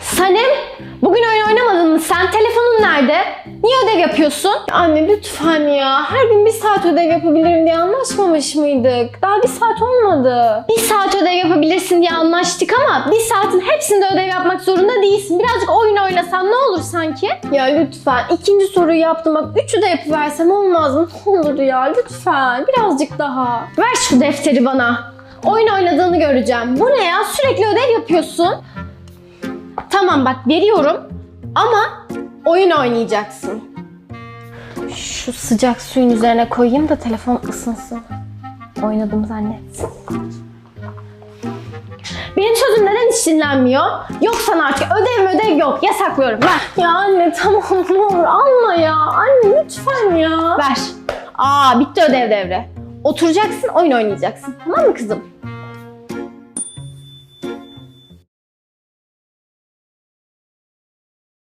Sanem, bugün oyun oynamadın mı sen? Telefonun nerede? Niye ödev yapıyorsun? Anne lütfen ya. Her gün bir saat ödev yapabilirim diye anlaşmamış mıydık? Daha bir saat olmadı. Bir saat ödev yapabilirsin diye anlaştık ama bir saatin hepsinde ödev yapmak zorunda değilsin. Birazcık oyun oynasan ne olur sanki? Ya lütfen. ikinci soruyu yaptım. Bak üçü de yapıversem olmaz mı? Ne olur ya lütfen. Birazcık daha. Ver şu defteri bana. Oyun oynadığını göreceğim. Bu ne ya? Sürekli ödev yapıyorsun. Tamam bak veriyorum ama oyun oynayacaksın. Şu sıcak suyun üzerine koyayım da telefon ısınsın. Oynadım zannetsin. Benim sözüm neden hiç dinlenmiyor? Yok sana artık ödev ödev yok. Yasaklıyorum. Ver. Ya anne tamam ne olur alma ya. Anne lütfen ya. Ver. Aa bitti ödev devre. Oturacaksın oyun oynayacaksın. Tamam mı kızım?